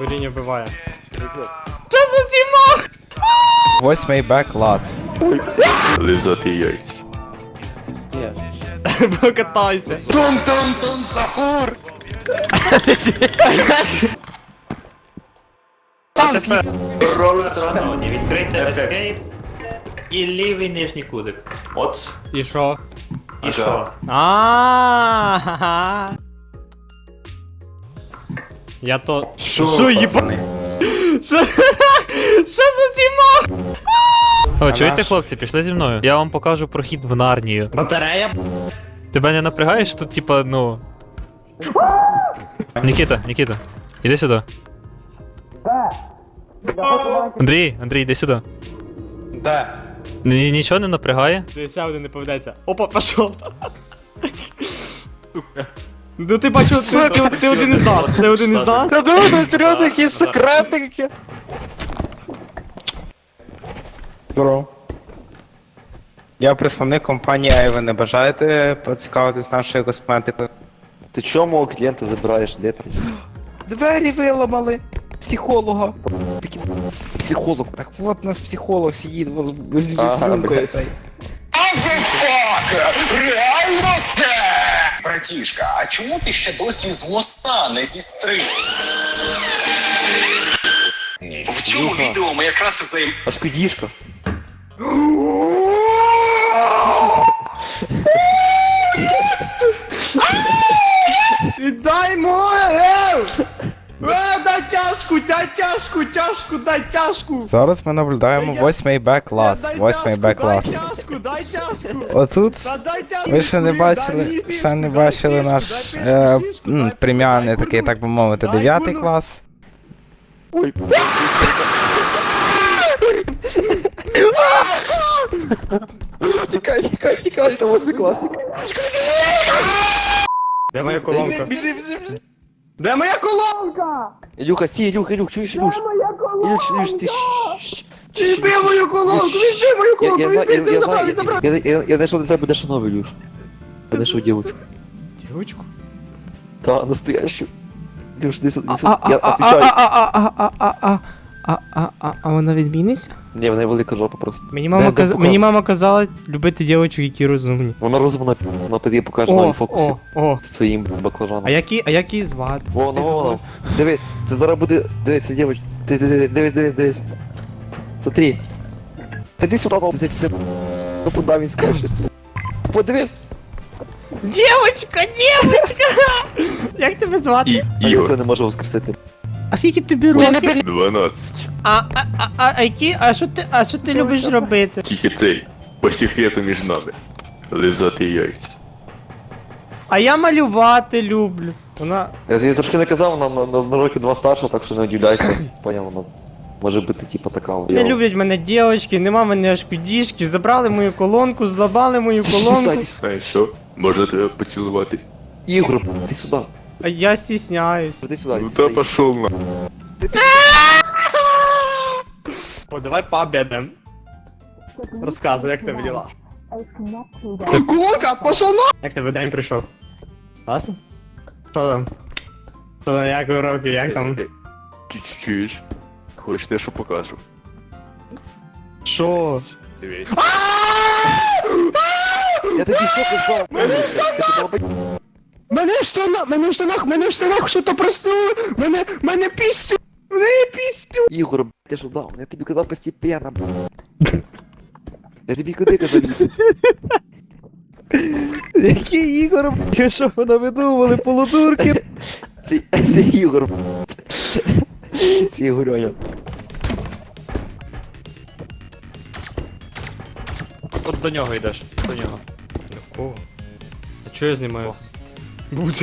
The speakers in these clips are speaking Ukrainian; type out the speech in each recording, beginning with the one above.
Куріння вбиває. Восьмий Б клас. Лизати яйця. Покатайся. Тум-тум-тум, сахур! Шановні, відкрийте Escape і лівий нижній кутик. От. І що? І що? Я то. Що, Що їба? Що Що за тіма? О, чуєте, хлопці, пішли зі мною. Я вам покажу прохід в Нарнію. Батарея? Тебе не напрягаєш тут, типа, ну. Нікіта, Нікіта, іди сюди. Андрій, Андрій, іди сюди. Ні- Нічого не напрягає. Ти ще один не поведеться. Опа, пішов. Ну ти бачив, ти, ти, ти один із нас, ти один із нас. Та думаю, серйозно, якісь секретники. Здорово. Я представник компанії Айвен. Не бажаєте поцікавитись нашою косметикою? Ти чого мого клієнта забираєш? Де при- Двері виламали. Психолога. психолог? Так от у нас психолог сидить з з Ага, візункою блядь. цей. Братішка, а чому ти ще досі з моста не зістрив? В цьому відео ми якраз і займ... Аж підішка. Тяжку, дай тяжку, тяжку, дай тяжку! Зараз ми наблюдаємо Я- восьмий Б клас. Дай Восьмий тяжку, Б клас. Дай тяжку, дай тяжку! Отут Та дай тяжку! ви ще не дай бачили, ще не дай бачили шишку, наш пишку, е, шишку, м, дай преміальний такий, так би мовити, Дай дев'ятий кульну. клас. Ой, Тікай, тікай, тікай, це восьмий класик. Де моя колонка? Де моя колонка? Ілюха, стій, Ілюх, Ілюх, чуєш, Ілюш? Ілюш, Ілюш, ти щ- Відбий мою колонку, відбий мою Я, колонку, я, знаю, я, відбий, я, забрав, знаю, забрав! я, я, я знайшов для тебе дешанову, Ілюш. Я знайшов дівчинку. Дівочку? Та, настоящу. Ілюш, десь, десь, А, а, я а, отвечаю. а, а, а, а, а, а, а, а, а, вона відміниться? Ні, в неї велика жопа просто. Мені мама, дай каз... покажу. Мені мама казала любити дівчат, які розумні. Вона розумна, вона піде покаже нові фокуси. о, о. З твоїм баклажаном. А які, а як її звати? Воно, воно. Дивись, це зараз буде. Дивись, дівч. Ти, ти, дивись, дивись, дивись, дивись. Смотри. Та йди сюди, ну, це, це... Ну куди він скаже? Подивись. Дівочка, дівочка! Як тебе звати? І, А я Ігор, це не можу воскресити. А скільки тобі років? 12. А, а, а, а, а які, а що ти, а що ти любиш робити? Тільки цей. По секрету між нами. Лизати яйця. А я малювати люблю. Вона, Я тобі трошки не казав, вона на, на, на роки два старша, так що не удивляйся. Поняв, вона може бути типа така. не люблять мене дівчатки, нема мене аж кудішки, забрали мою колонку, злабали мою колонку, Знаєш що? Може тебе поцілувати? Ігор, ти сюди. А я стісняюсь. Іди сюди. Ну іди та сюди. пошов на. О, давай пообедаем. Розказуй, як тебе діла? Колонка, пошов на! Як тебе день прийшов? Класно? Що там? Що там, як уроки, як там? Чу- Чуєш? Хочеш, я що покажу? Що? Дивись. Я тобі що казав? Тебе обе- Мене в штанах, мене в штанах, мене в штанах, що то проснуло, мене, мене пістю, мене пістю. Ігор, б**, ти що дав? Я тобі казав постепенно. б**. Я тобі куди казав? Який Ігор, б***ь, що вона видумували, полудурки. Це, це Ігор. б**. Це Ігорьоня. От до нього йдеш. До нього. Кого? А чого я знімаю? Будь.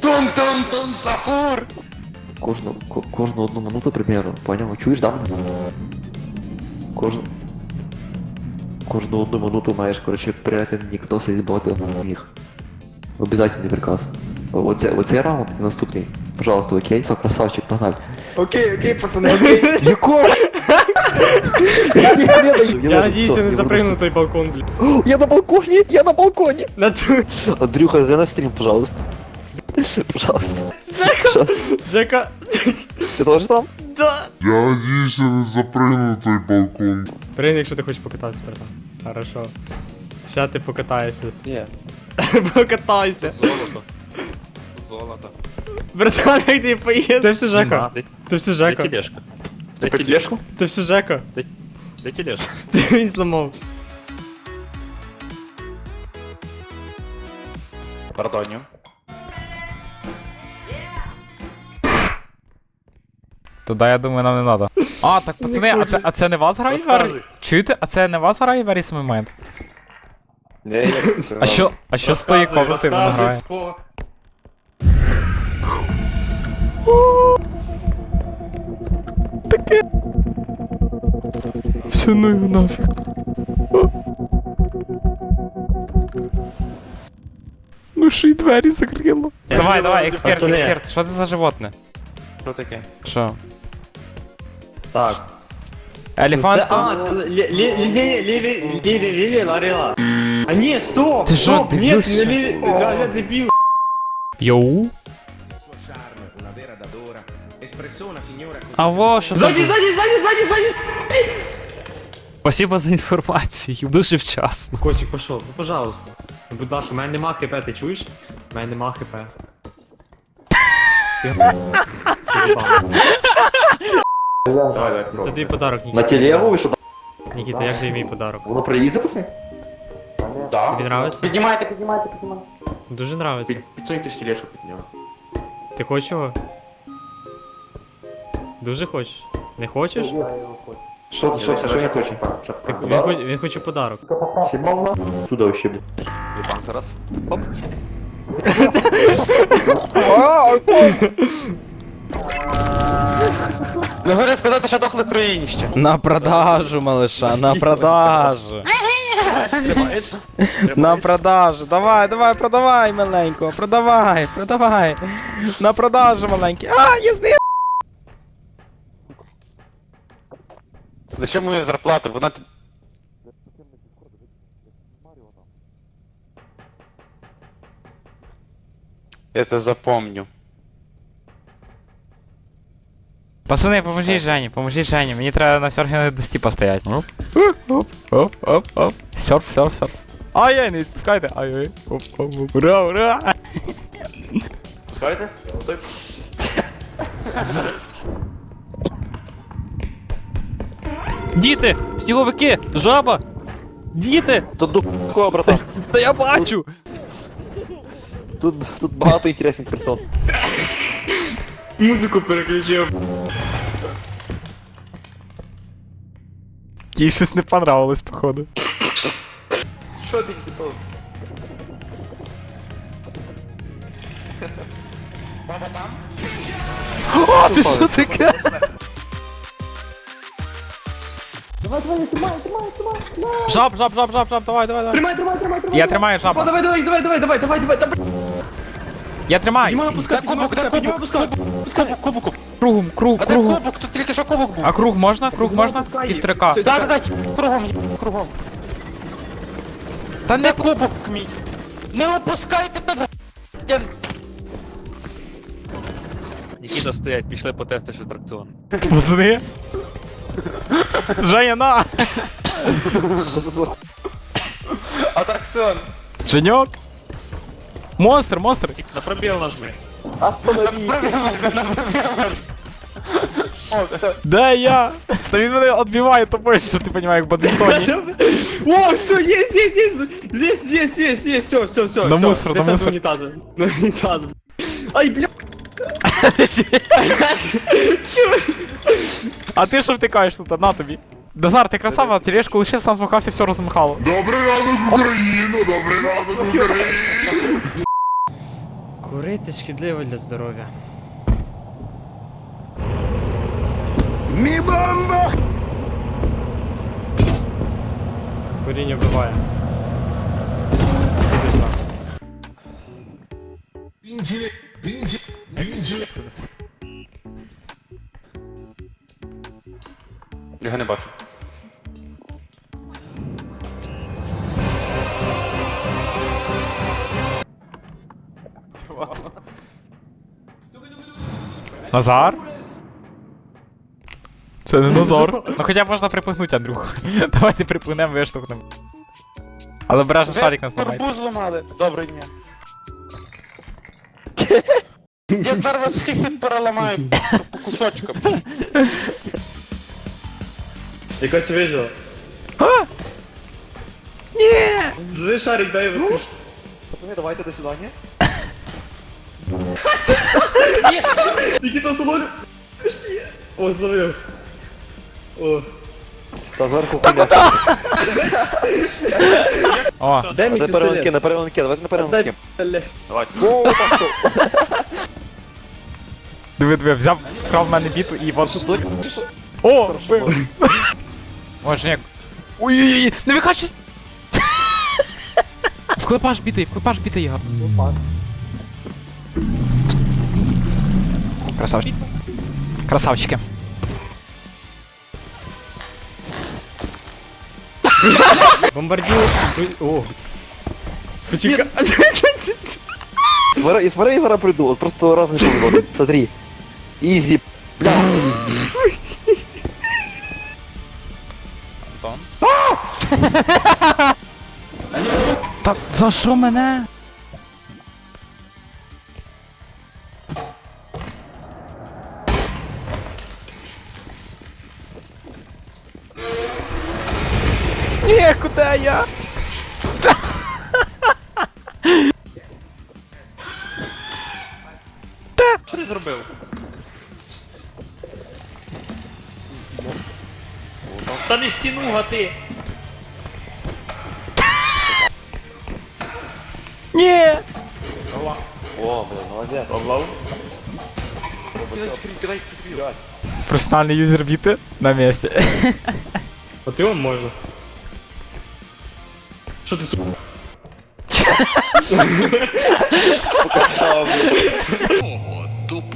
Тум-тум-тум, сахур! Кожну, ко, кожну одну минуту примерно, поняв? Чуєш, да? Кожну... Кожну одну минуту маєш, короче, перевіряти нікто і багато їх. Обязательний приказ. О- Оце, оцей раунд і наступний. Пожалуйста, окей? Все, красавчик, погнали. Окей, окей, пацани, окей. Якого? Я надіюсь, я не запригну на той балкон, блядь. Я на балконе, я на балконе. Андрюха, зайди на стрим, пожалуйста. Пожалуйста. Пожалуйста. Жека... Ты тоже там? Да. Я надіюсь, я не запригну на той балкон. Пригни, якщо ти хочеш покататися, братан. Хорошо. Ща ти покатаєшся. Ні. Покатайся. Золото. Золото. Братан, як ти поїдеш? Це все Жека. Це все Жека. тележка? Де Ти тележку? Це все Жека. Де тележка? Він зламав. Пардоню. Туди, я думаю, нам не треба. А, так пацани, а це, а це не вас грає Вері? Розказуй. Чуєте? А це не вас грає Вері момент? Не, я А що, а що з тої комнати вона грає? Все ну його нафіг. Ну ще й двері закрило. Давай, давай, експерт, Пацани. експерт, що це за животне? Що таке? Що? Так. Елефант? Це, а, це лі- лі- лі- лі- лі- лі- лі- лі- ларіла. А ні, стоп! Ти що, стоп, ні, дебіл, це не лі... Я, я дебіл. Йоу. А во, що за... Ззаді, ззаді, ззаді, ззаді, ззаді! Спасибо за інформацію. Дуже вчасно. Косик, пішов, ну пожалуйста. Ну, Будь ласка, у мене нема хп, ти чуєш? У мене нема хп. Ти-? Давай, давай, Це твій подарок, На Нікіта. телегу, ви що? Нікіта, як тобі мій подарок? Воно приїзде, пацани? Тобі нравиться? Піднімайте, піднімайте, піднімайте. Дуже нравиться. Підсуньте тележку під нього. Ти хочеш його? Дуже хочеш? Не хочеш? Що ти, що що я хочу? Ти- Він, хоче, він хоче подарок. На? Сюди вообще, блядь. Єбан зараз. Оп. Не говори сказати, що дохли країнище. На продажу, малыша, на продажу. Тримаєш? На продажу. Давай, давай, продавай, маленько. Продавай, продавай. На продажу, маленький. А, я з ним. Зачем моя зарплата? Вы на... Это запомню. Пацаны, поможи Жане? поможи Жане? Мне треба на серфі дости постоять. Оп, оп, оп, оп, оп. Серф, серф, серф. Ай-яй, не відпускайте. Ай-яй. Оп, оп, оп. Ура, ура. Пускайте? Готовь. Діти! Сніговики! Жаба! Діти! Тут дух такого, братан. Та я бачу! Тут, тут багато інтересних персон. Музику переключив. Їй щось не понравилось, походу. Що ти, типу? О, ти що таке? Жаб, жаб, жаб, жаб, жаб, давай, давай, давай. Тримай, тримай, тримай, тримай. Я тримаю жаба. Давай, давай, давай, давай, давай, давай, давай, давай. Я тримаю. Піднімай, пускай, піднімай, пускай, піднімай, пускай. Кубок, кубок! Кругом, круг, А де кругом. кубок? Тут тільки що кубок був. А круг можна? Круг можна? Півторака. Да, да, да, кругом, кругом. Та не Де кубок мій? Не опускайте тебе! Я... Нікіта стоять, пішли потестиш атракціон. Пацани. Женя, на! Що це за Атракціон! Женьок. Монстр, монстр. На пробіл нажми. Де я? Та він мене відбиває тобою, що ти розумієш, як в бадмінтоні. О, все, есть, есть, есть, есть, есть, есть, есть, все, все, все, На все. мусор, на Присядь мусор. до унитаза, на унитаз. Ай, бля. Чего? А ти що втикаєш тут? На тобі. Дазар, ти красава, тележку лишив, сам змахався, все розмахало. Добрий ранок, Україну! Добрий ранок, Україну! Курити шкідливо для здоров'я. Куріння вбиває. Іди з нас. Його не бачу. Назар? Це не Назар. Ну хоча б можна припихнути, Андрюх. Давайте припинемо, виштовхнемо. Але обережно шарик нас ламає. Турбу зламали. Добре, ні. Я зараз вас всіх тут переламаю по кусочкам. Якось вижила. А! Ні! Зви шарик, дай його скажу. Пацани, давайте до свидання. Нікіта сололю. Пішли. О, зловив. О. Та зверху хуйня. О, Дай мені На перегонки, пістолет. на перегонки, давайте на перегонки. Дай диви, диви, взяв, вкрав в мене біту і вот. О! вбив. Може як. Ой-ой-ой, не викачусь! Вклепаш біти, вклепаш біти його. Красавчик. Красавчики. Бомбардір. О. Почекай. Смотри, смотри, я зараз приду, вот просто разный повод. Смотри. Изи. Та за що мене? Ні, куди я? Та не стіну гати! Ні! О, блин, молодец. Професіональний юзер біти на місці. От його можна. Що ти сука? До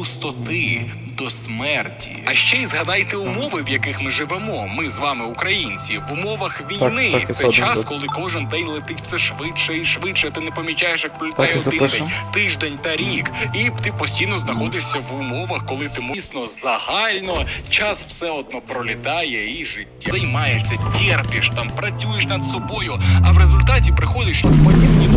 пустоти, до смерті. А ще й згадайте умови, в яких ми живемо. Ми з вами, українці, в умовах війни. так і Це час, так. коли кожен день летить все швидше і швидше. Ти не помічаєш, як пролітає один день, тиждень та рік. І ти постійно знаходишся в умовах, коли ти дійсно загально час все одно пролітає і життя займаєшся, терпиш там, працюєш над собою, а в результаті приходиш подібні